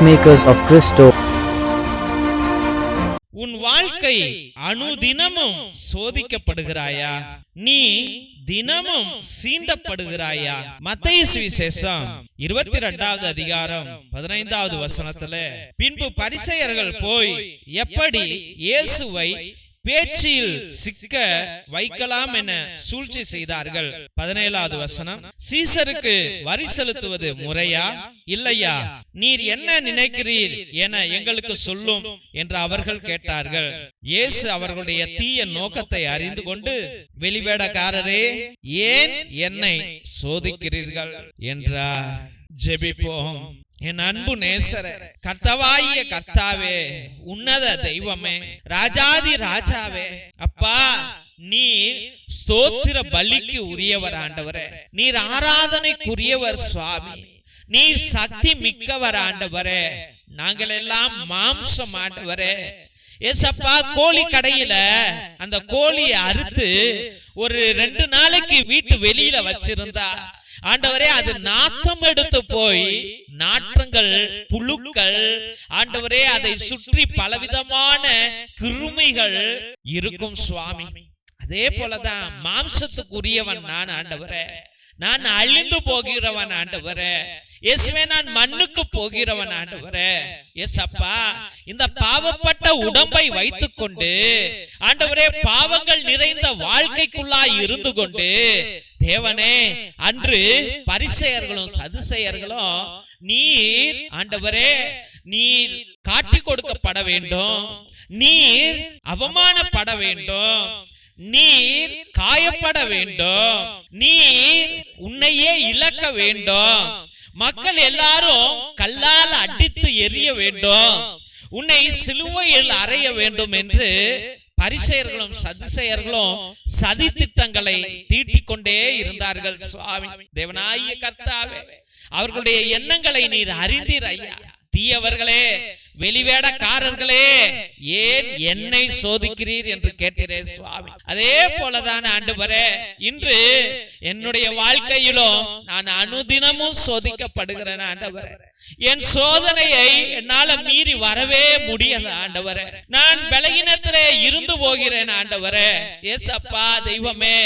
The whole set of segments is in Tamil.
peacemakers of Christo. உன் வாழ்க்கை அனுதினமும் சோதிக்கப்படுகிறாயா நீ தினமும் சீண்டப்படுகிறாயா மத்திய சுவிசேஷம் இருபத்தி ரெண்டாவது அதிகாரம் பதினைந்தாவது வசனத்துல பின்பு பரிசெயர்கள் போய் எப்படி இயேசுவை பேச்சில் சிக்க வைக்கலாம் என சூழ்ச்சி செய்தார்கள். பதினேழாவது வசனம். சீசருக்கு வரி செலுத்துவது முறையா? இல்லையா? நீர் என்ன நினைக்கிறீர் என எங்களுக்கு சொல்லும் என்று அவர்கள் கேட்டார்கள். இயேசு அவர்களுடைய தீய நோக்கத்தை அறிந்து கொண்டு வெளிவேடக்காரரே ஏன் என்னை சோதிக்கிறீர்கள்? என்றார். ஜெபிப்போம். என் அன்பு நேசர கர்த்தவாகிய கர்த்தாவே உன்னத தெய்வமே ராஜாதி ராஜாவே அப்பா நீர் ஸ்தோத்திர பலிக்கு உரியவர் ஆண்டவரே. நீர் ஆராதனைக்குரியவர் சுவாமி. நீர் சக்தி மிக்கவர் ஆண்டவரே. நாங்கள் எல்லாம் மாம்சம் ஆண்டவரே. ஏசப்பா கோழி கடையில அந்த கோழியை அறுத்து ஒரு ரெண்டு நாளைக்கு வீட்டு வெளியில வச்சிருந்தா. ஆண்டவரே அது நாத்தம் எடுத்து போய் நாற்றங்கள் புழுக்கள் ஆண்டவரே அதை சுற்றி பலவிதமான கிருமிகள் இருக்கும் சுவாமி. அதே போலதான் மாம்சத்துக்குரியவன் நான் ஆண்டவரே. நான் அழிந்து போகிறவன் ஆண்டவரே. இயேசுவே நான் மண்ணுக்கு போகிறவன் ஆண்டவரே. ஏசப்பா இந்த பாவப்பட்ட உடம்பை வைத்துக்கொண்டு ஆண்டவரே பாவங்கள் நிறைந்த வாழ்க்கைக்குள்ளாய் இருந்து கொண்டு தேவனே அன்று பரிசெயர்களும் சதுசெயர்களும் நீர் ஆண்டவரே நீர் காட்டி கொடுக்கப்பட வேண்டும். நீர் அவமானப்பட வேண்டும். நீர் காயப்பட வேண்டும். நீர் உன்னையே இழக்க வேண்டும். மக்கள் எல்லாரும் கல்லால் அடித்து எரிய வேண்டும். உன்னை சிலுவையில் அறைய வேண்டும் என்று பரிசெயர்களும் சதிசெயர்களும் சதி திட்டங்களை தீட்டிக் கொண்டே இருந்தார்கள் சுவாமி. தேவனாகிய கர்த்தாவே அவர்களுடைய எண்ணங்களை நீர் அறிந்தீர் ஐயா. தீயவர்களே வெளிவேடக்காரர்களே ஏன் என்னை சோதிக்கிறீர் என்று கேட்டீரே சுவாமி. அதே போலதான் ஆண்டவரே இன்று என்னுடைய வாழ்க்கையிலும் நான் அனுதினமும் சோதிக்கப்படுகிறேன் ஆண்டவரே. என் சோதனையை என்னால மீறி வரவே முடியல ஆண்டவரே. நான் பலகீனத்திலே இருந்து போகிறேன் ஆண்டவரே. ஏசப்பா தெய்வமே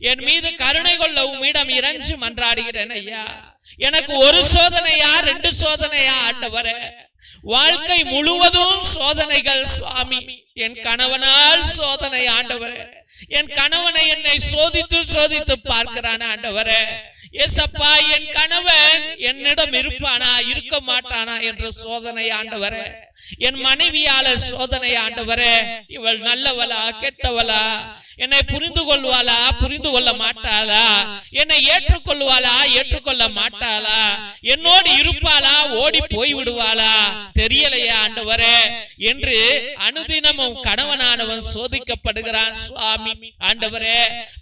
என் மீது கருணை கொள்ள உம்மிடம் இறைஞ்சு மன்றாடுகிறேன் ஐயா. எனக்கு ஒரு சோதனையா ரெண்டு சோதனையா ஆண்டவர. வாழ்க்கை முழுவதும் சோதனைகள் சுவாமி. என் கணவனால் சோதனை ஆண்டவரே. என் கணவனை என்னை சோதித்து சோதித்து பார்க்கிறான் ஆண்டவரே. ஏசப்பா என் கணவன் என்னிடம் இருப்பானா இருக்க மாட்டானா என்ற சோதனை ஆண்டவரே. என் மனைவியால சோதனை ஆண்டவரே. இவள் நல்லவளா கெட்டவளா. என்னை புரிந்து கொள்வாளா புரிந்து கொள்ள மாட்டாளா? என்னை ஏற்றுக்கொள்வாளா ஏற்றுக்கொள்ள மாட்டாளா? என்னோடு இருப்பாளா? ஓடி போய் விடுவாளா? தெரியலையா ஆண்டவரே. என்று அனுதினமும் கணவனானவன் சோதிக்கப்படுகிறான் சுவாமி. ஆண்டவரே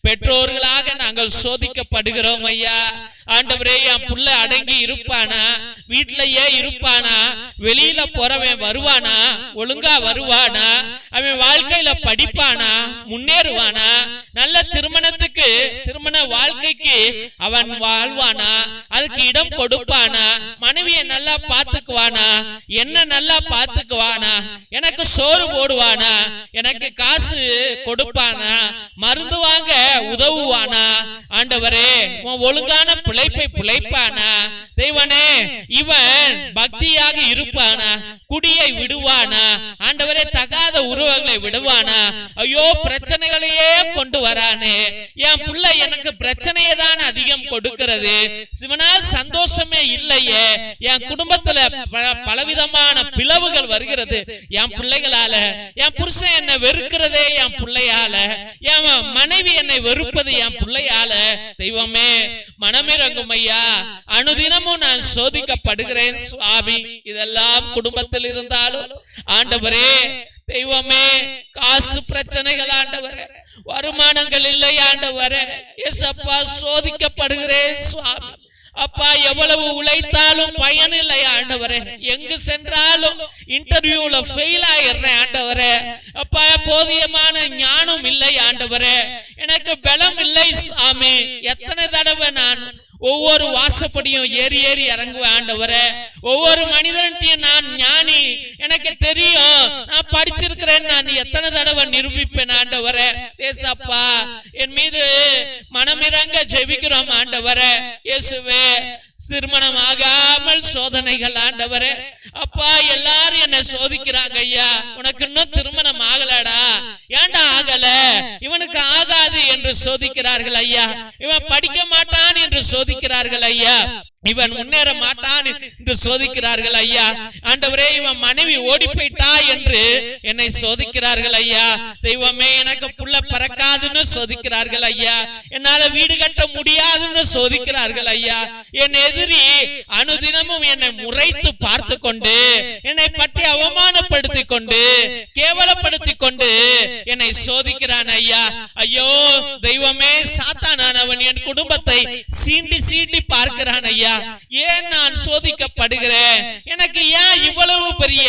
பெற்றோர்களாக நாங்கள் சோதிக்கப்படுகிறோம் ஐயா. ஆண்டவரே என் புள்ள அடங்கி இருப்பானா? வீட்டிலேயே இருப்பானா? வெளியில போறவன் வருவானா? ஒழுங்கா வருவானா? அவன் வாழ்க்கையில படிப்பானா? முன்னேறுவானா? நல்ல திருமணத்துக்கு திருமண வாழ்க்கைக்கு அவன் வாழ்வானா? அதுக்கு இடம் கொடுப்பானா? மனைவியை நல்லா பாத்துக்குவானா என்ன நல்லா பாத்துக்குவானா எனக்கு சோறு போடுவானா? எனக்கு காசு கொடுப்பானா? மருந்து வாங்க உதவுவானா? ஆண்டவரே ஒழுங்கான பிழைப்பை பிழைப்பானா? தெய்வனே இவன் பக்தியாக இருப்பானா? குடியை விடுவானா? ஆண்டவரே தகாத உருவங்களை விடுவானா? ஐயோ பிரச்சனைகளையே கொண்டு வரானே. என் புள்ள எனக்கு பிரச்சனையை தான் அதிகம் கொடுக்கிறது. சிவனால் சந்தோஷமே இல்லையே. என் குடும்பத்துல பல- பலவிதமான பிளவுகள் வருகிறது. என் பிள்ளைகளால. என் புருஷன் என்னை வெறுக்கிறதே என் பிள்ளையால. என் மனைவி என்னை வெறுப்பது என் பிள்ளையால. தெய்வமே மனமிறங்கும் ஐயா. அனுதினமும் நான் சோதிக்கப்படுகிறேன் சுவாமி. இதெல்லாம் குடும்பத்தில் இருந்தாலும் ஆண்டவரே தெய்வமே காசு பிரச்சனைகள் ஆண்டவரே வருமானங்கள் இல்லை ஆண்டவரே. எசப்பா சோதிக்கப்படுகிறேன் சுவாமி. அப்பா எவ்வளவு உழைத்தாலும் பயன் இல்லை ஆண்டவரே. எங்கு சென்றாலும் இன்டர்வியூல ஃபெயில் ஆயிடுறேன் ஆண்டவரே. அப்பா போதியமான ஞானம் இல்லை ஆண்டவரே. எனக்கு பலம் இல்லை சாமி எத்தனை தடவை நான் ஒவ்வொரு வாசப்படியும் ஏறி ஏறி இறங்குவேன் ஆண்டவரே. ஒவ்வொரு மனிதன்ட்டையும் நான் ஞானி. எனக்கு தெரியும். நான் படிச்சிருக்கிறேன். நான் எத்தனை தடவை நிரூபிப்பேன் ஆண்டவர. ஏசப்பா என் மீது மனமிறங்க ஜெபிக்கிறோம் ஆண்டவர. இயேசுவே திருமணம் ஆகாமல் சோதனைகள் ஆண்டவரே. அப்பா எல்லாரும் என்ன சோதிக்கிறாங்க ஐயா. உனக்கு இன்னும் திருமணம் ஆகலடா. ஏண்டா ஆகல? இவனுக்கு என்று சோதிக்கிறார்கள் ஐயா. இவன் படிக்க மாட்டான் என்று சோதிக்கிறார்கள் ஐயா. இவன் முன்னேற மாட்டான் என்று சோதிக்கிறார்கள் ஐயா. ஆண்டவரே இவன் மனைவி ஓடி போயிட்டா என்று என்னை சோதிக்கிறார்கள் ஐயா. தெய்வமே எனக்கு புள்ள பறக்காதுன்னு சோதிக்கிறார்கள் ஐயா. என்னால வீடு கட்ட முடியாதுன்னு சோதிக்கிறார்கள் ஐயா. என் எதிரி அனுதினமும் என்னை முறைத்து பார்த்து கொண்டு என்னை பற்றி அவமானப்படுத்தி கொண்டு கேவலப்படுத்தி கொண்டு என்னை சோதிக்கிறான் ஐயா. ஐயோ தெய்வமே சாத்தானானவன் என் குடும்பத்தை சீண்டி சீண்டி பார்க்கிறான் ஐயா. ஏன் நான் சோதிக்கப்படுகிறேன்? எனக்கு ஏன் இவ்வளவு பெரிய?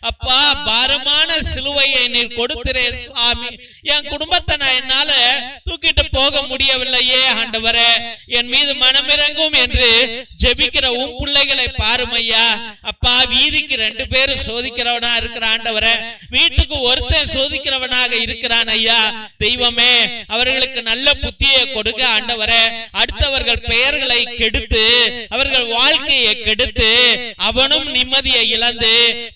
அப்பா பாரமான சிலுவையை நீர் கொடுத்திரே சுவாமி. என் குடும்பத்தை நான் என்னால தூக்கிட்டு போக முடியவில்லையே ஆண்டவரே. என் மீது மனமிறங்கும் என்று ஜெபிக்கிற உன் பிள்ளைகளை பாரும் ஐயா அப்பா வீதிக்கு ரெண்டு பேரும் சோதிக்கிறவனா இருக்கிற ஆண்டவரே. வீட்டுக்கு ஒருத்தன் சோதிக்கிறவனாக இருக்கிறான் ஐயா. தெய்வமே அவர்களுக்கு நல்ல புத்தியை கொடுக்க ஆண்டவரே. அடுத்தவர்கள் பெயர்களை கெடுத்து அவர்கள் வாழ்க்கையை கெடுத்து அவனும் நிம்மதியை இழந்து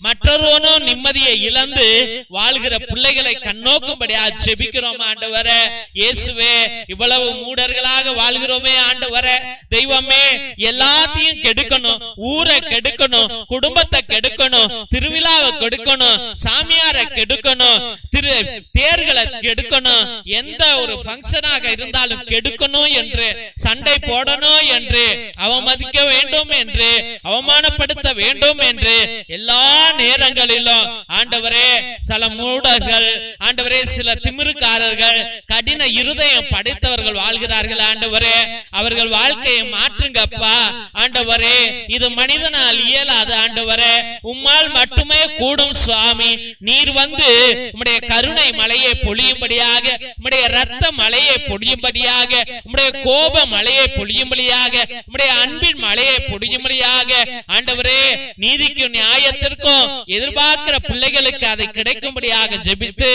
மற்றொருவனும் நிம்மதியை இழந்து வாழ்கிற பிள்ளைகளை கண்ணோக்கும்படியா ஜெபிக்கிறோம் ஆண்டவரே. இயேசுவே இவ்வளவு மூடர்களாக வாழ்கிறோமே ஆண்டவரே தெய்வமே எல்லாத்தையும் கெடுக்கணும் ஊரை கெடுக்கணும் குடும்பத்தை கெடுக்கணும் திருவிழாவை கெடுக்கணும் சாமியாரை கெடுக்கணும் திரு தேர்களை கெடுக்கணும் எந்த ஒரு பங்கனாக இருந்தாலும் கெடுக்கணும் என்று சண்டை போடணும் என்று அவமதிக்க வேண்டும் என்று அவமானப்படுத்த வேண்டும் என்று எல்லா நேரங்களிலும் ஆண்டவரே சில மூடர்கள் ஆண்டவரே சில திமிருக்காரர்கள் கடின இருதயம் படைத்தவர்கள் வாழ்கிறார்கள் ஆண்டவரே. அவர்கள் வாழ்க்கையை மாற்றுங்கப்பா. ஆண்டவரே இது மனிதனால் இயலாது ஆண்டவரே. உம்மால் மட்டுமே கூடும் சுவாமி. நீர் வந்து உம்முடைய கருணை மலையை பொழியும்படியாக உம்முடைய ரத்த மலையை பொழியும்படியாக உம்முடைய கோப மலையை பொழியும்படியாக உம்முடைய அன்பின் மலையை பொழியும்படியாக ஆண்டவரே நீதிக்கும் நியாயத்திற்கும் எதிர்பார்க்கிற பிள்ளைகளுக்கு அதை கிடைக்கும்படியாக ஜெபித்து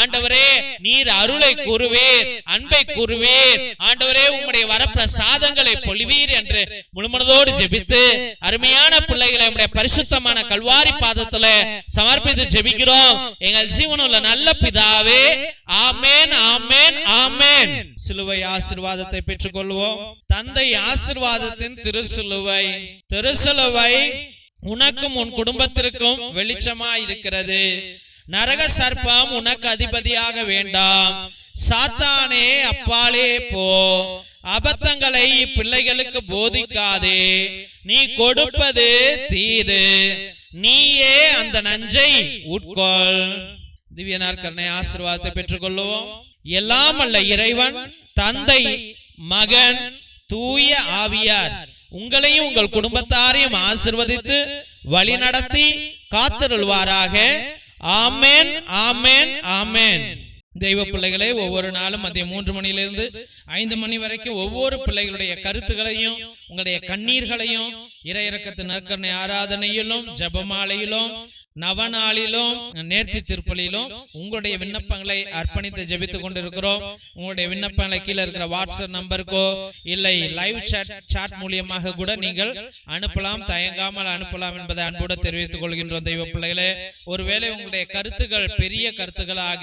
ஆண்டவரே நீர் அருளை கூறுவீர் அன்பை கூறுவீர் ஆண்டவரே உம்முடைய பிரசாதங்களை பொழிவீர் என்று முழுமனதோடு ஜெபித்து அருமையான பிள்ளைகளை நம்முடைய பரிசுத்தமான கல்வாரி பாதத்துல சமர்ப்பித்து ஜெபிக்கிறோம். எங்கள் ஜீவனுள்ள நல்ல பிதாவே ஆமேன் ஆமேன் ஆமேன். சிலுவை ஆசிர்வாதத்தை பெற்றுக் கொள்வோம் தந்தை ஆசிர்வாதத்தின் திருசிலுவை திருசிலுவை உனக்கும் உன் குடும்பத்திற்கும் வெளிச்சமா இருக்கிறது நரக சர்ப்பம் உனக்கு அதிபதியாக வேண்டாம். சாத்தானே அப்பாலே போ. அபத்தங்களை பிள்ளைகளுக்கு போதிக்காதே. நீ கொடுப்பது தீது. நீயே அந்த நஞ்சை உட்கொள். திவ்யனார் கருணை ஆசீர்வாதத்தை பெற்றுக்கொள்வோம் எல்லாம் அல்ல இறைவன் தந்தை மகன் தூய ஆவியார். உங்களையும் உங்கள் குடும்பத்தாரையும் ஆசிர்வதித்து வழி நடத்தி காத்திருள்வாராக. ஆமேன் ஆமேன் ஆமேன். தெய்வ பிள்ளைகளே ஒவ்வொரு நாளும் மதியம் மூன்று மணியிலிருந்து ஐந்து மணி வரைக்கும் ஒவ்வொரு பிள்ளைகளுடைய கருத்துகளையும் உங்களுடைய கண்ணீர்களையும் இறையிறக்கத்து நற்கரணை ஆராதனையிலும் ஜெபமாலையிலும் நவநாளிலும் நேர்த்தி திருப்பலியிலும் உங்களுடைய விண்ணப்பங்களை அர்ப்பணித்து ஜெபித்துக் கொண்டிருக்கிறோம். உங்களுடைய விண்ணப்பங்களை கீழே இருக்கிற வாட்ஸ்அப் நம்பருக்கோ இல்லை லைவ் சாட் சாட் மூலியமாக கூட நீங்கள் அனுப்பலாம் தயங்காமல் அனுப்பலாம் என்பதை அன்போடு தெரிவித்துக் கொள்கின்றோம் தெய்வ பிள்ளைகளே. ஒருவேளை உங்களுடைய கருத்துக்கள் பெரிய கருத்துக்களாக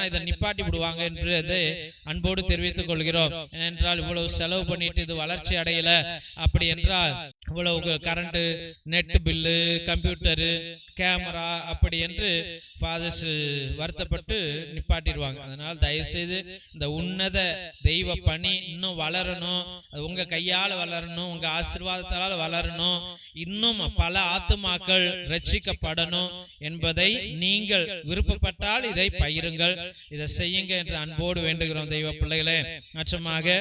இதை நிப்பாட்டி விடுவாங்க என்று அன்போடு தெரிவித்துக் கொள்கிறோம். என்றால் இவ்வளவு செலவு பண்ணிட்டு இது வளர்ச்சி அடையல. அப்படி என்றால் இவ்வளவு current net bill computer camera அப்படி என்று ஃபாதர்ஸ் வருத்தப்பட்டு நிப்பாட்டிடுவாங்க. அதனால் தயவுசெய்து இந்த உன்னத தெய்வ பணி இன்னும் வளரணும். அது உங்க கையால வளரணும். உங்க ஆசிர்வாதத்தால் வளரணும். இன்னும் பல ஆத்துமாக்கள் ரட்சிக்கப்படணும் என்பதை நீங்கள் விருப்பப்பட்டால் இதை பயிருங்கள் இதை செய்யுங்க என்று அன்போடு வேண்டுகிறோம் தெய்வ பிள்ளைகளே. மற்றமாக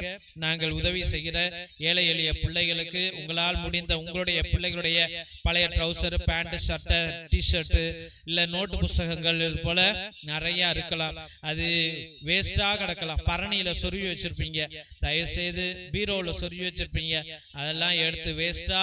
நாங்கள் உதவி செய்கிற ஏழை எளிய பிள்ளைகளுக்கு உங்களால் முடிந்த உங்களுடைய பிள்ளைகளுடைய பழைய ட்ரௌசர் பேண்ட் ஷர்ட்டை டிஷர்ட்டு இல்லை நோட்டு புஸ்தகங்கள் போல நிறைய இருக்கலாம். அது வேஸ்டா கிடக்கலாம். பரணியில சொருவி வச்சிருப்பீங்க. தயவு செய்து சொருவி வச்சிருப்பீங்க. அதெல்லாம் எடுத்து வேஸ்டா